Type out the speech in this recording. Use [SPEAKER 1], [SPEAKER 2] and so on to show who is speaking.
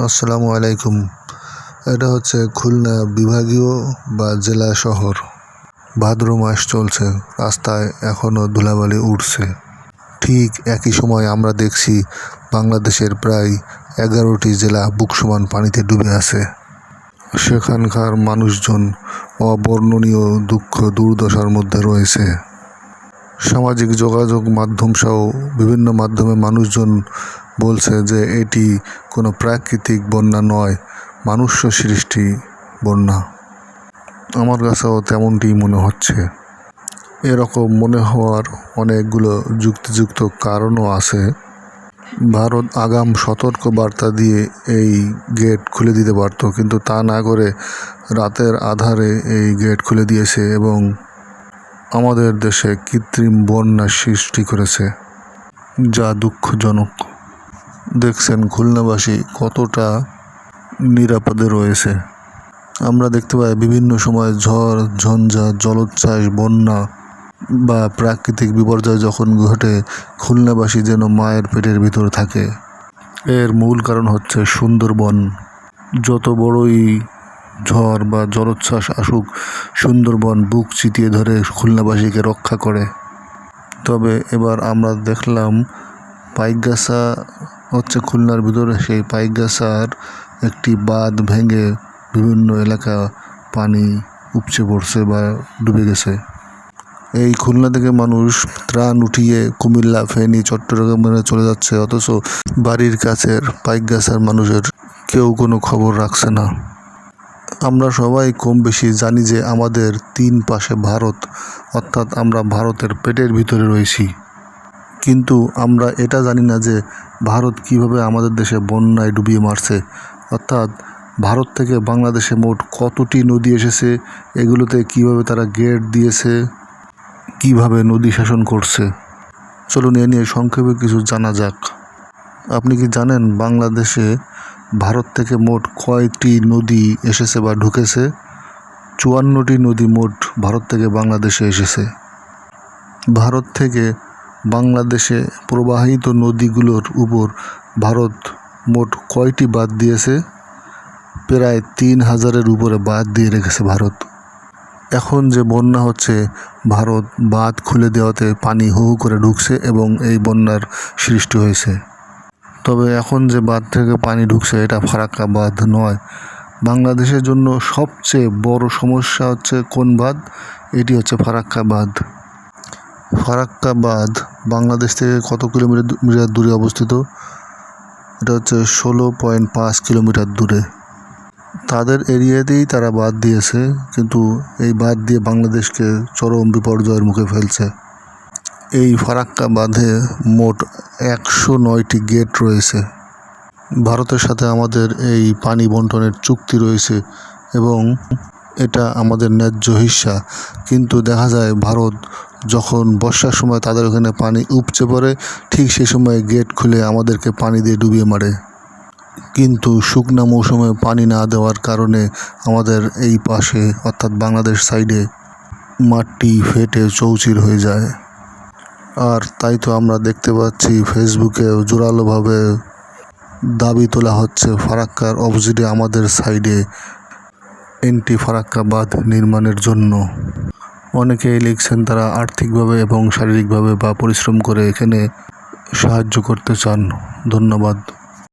[SPEAKER 1] আসসালামু আলাইকুম। এটা হচ্ছে খুলনা বিভাগীয় বা জেলা শহর। ভাদ্র মাস চলছে, রাস্তায় এখনও ধুলাবালি উঠছে। ঠিক একই সময় আমরা দেখছি বাংলাদেশের প্রায় এগারোটি জেলা বুকসমান পানিতে ডুবে আছে। সেখানকার মানুষজন অবর্ণনীয় দুঃখ দুর্দশার মধ্যে রয়েছে। সামাজিক যোগাযোগ মাধ্যম সহ বিভিন্ন মাধ্যমে মানুষজন বলছে যে এটি কোনো প্রাকৃতিক বন্যা নয়, মানুষ্য সৃষ্টি বন্যা। আমার কাছেও তেমনটি মনে হচ্ছে। এরকম মনে হওয়ার অনেকগুলো যুক্তিযুক্ত কারণও আছে। ভারত আগাম সতর্ক বার্তা দিয়ে এই গেট খুলে দিতে পারত, কিন্তু তা না করে রাতের আধারে এই গেট খুলে দিয়েছে এবং আমাদের দেশে কৃত্রিম বন্যা সৃষ্টি করেছে, যা দুঃখজনক। দেখছেন খুলনাবাসী কতটা নিরাপদে রয়েছে। আমরা দেখতে পাই বিভিন্ন সময় ঝড়, ঝঞ্ঝা, জলোচ্ছ্বাস, বন্যা বা প্রাকৃতিক বিপর্যয় যখন ঘটে, খুলনাবাসী যেন মায়ের পেটের ভিতর থাকে। এর মূল কারণ হচ্ছে সুন্দরবন। যত বড়ই ঝড় বা জলোচ্ছ্বাস আসুক, সুন্দরবন বুক চিতিয়ে ধরে খুলনাবাসীকে রক্ষা করে। তবে এবার আমরা দেখলাম পাইকগাছা হচ্ছে খুলনার ভিতরে সেই পাইকগাছার একটি বাঁধ ভেঙে বিভিন্ন এলাকা পানি উপচে পড়ছে বা ডুবে গেছে। এই খুলনা থেকে মানুষ ত্রাণ উঠিয়ে কুমিল্লা, ফেনী, চট্টগ্রামে চলে যাচ্ছে, অথচ বাড়ির কাছের পাইকগাছার মানুষের কেউ কোনো খবর রাখছে না। আমরা সবাই কম বেশি জানি যে আমাদের তিন পাশে ভারত, অর্থাৎ আমরা ভারতের পেটের ভিতরে রয়েছি। কিন্তু আমরা এটা জানি না যে ভারত কীভাবে আমাদের দেশে বন্যায় ডুবিয়ে মারছে। অর্থাৎ ভারত থেকে বাংলাদেশে মোট কতটি নদী এসেছে, এগুলোতে কীভাবে তারা গেট দিয়েছে, কীভাবে নদী শাসন করছে? চলুন এ নিয়ে সংক্ষেপে কিছু জানা যাক। আপনি কি জানেন বাংলাদেশে ভারত থেকে মোট কয়টি নদী এসেছে বা ঢুকেছে? চুয়ান্নটি নদী মোট ভারত থেকে বাংলাদেশে এসেছে। ভারত থেকে বাংলাদেশে প্রবাহিত নদীগুলোর উপর ভারত মোট কয়টি বাদ দিয়েছে? প্রায় তিন হাজারের উপরে বাদ দিয়ে রেখেছে ভারত। এখন যে বন্যা হচ্ছে, ভারত বাঁধ খুলে দেওয়াতে পানি হু হু করে ঢুকছে এবং এই বন্যার সৃষ্টি হয়েছে। তবে এখন যে বাঁধ থেকে পানি ঢুকছে, এটা ফারাক্কা বাঁধ নয়। বাংলাদেশের জন্য সবচেয়ে বড় সমস্যা হচ্ছে কোন বাঁধ? এটি হচ্ছে ফারাক্কা বাঁধ ফারাক্কা বাঁধ বাংলাদেশ থেকে কত কিলোমিটার দূরে অবস্থিত? এটা হচ্ছে ষোলো পয়েন্ট পাঁচ কিলোমিটার দূরে। তাদের এরিয়াতেই তারা বাদ দিয়েছে, কিন্তু এই বাদ দিয়ে বাংলাদেশকে চরম বিপর্যয়ের মুখে ফেলছে। এই ফারাক্কা বাঁধে মোট একশো নয়টি গেট রয়েছে। ভারতের সাথে আমাদের এই পানি বন্টনের চুক্তি রয়েছে এবং এটা আমাদের ন্যায্য হিস্সা কিন্তু দেখা যায় ভারত যখন বর্ষার সময় তাদের ওখানে পানি উপচে পড়ে, ঠিক সেই সময় গেট খুলে আমাদেরকে পানি দিয়ে ডুবিয়ে মারে। কিন্তু শুকনা মৌসুমে পানি না দেওয়ার কারণে আমাদের এই পাশে, অর্থাৎ বাংলাদেশ সাইডে মাটি ফেটে চৌচির হয়ে যায়। আর তাই তো আমরা দেখতে পাচ্ছি ফেসবুকে জোরালোভাবে দাবি তোলা হচ্ছে ফারাক্কার অপোজিটে আমাদের সাইডে এন্টি ফারাক্কা বাঁধ নির্মাণের জন্য। অনেকেই লিখছেন তারা আর্থিকভাবে এবং শারীরিকভাবে বা পরিশ্রম করে এখানে সাহায্য করতে চান। ধন্যবাদ।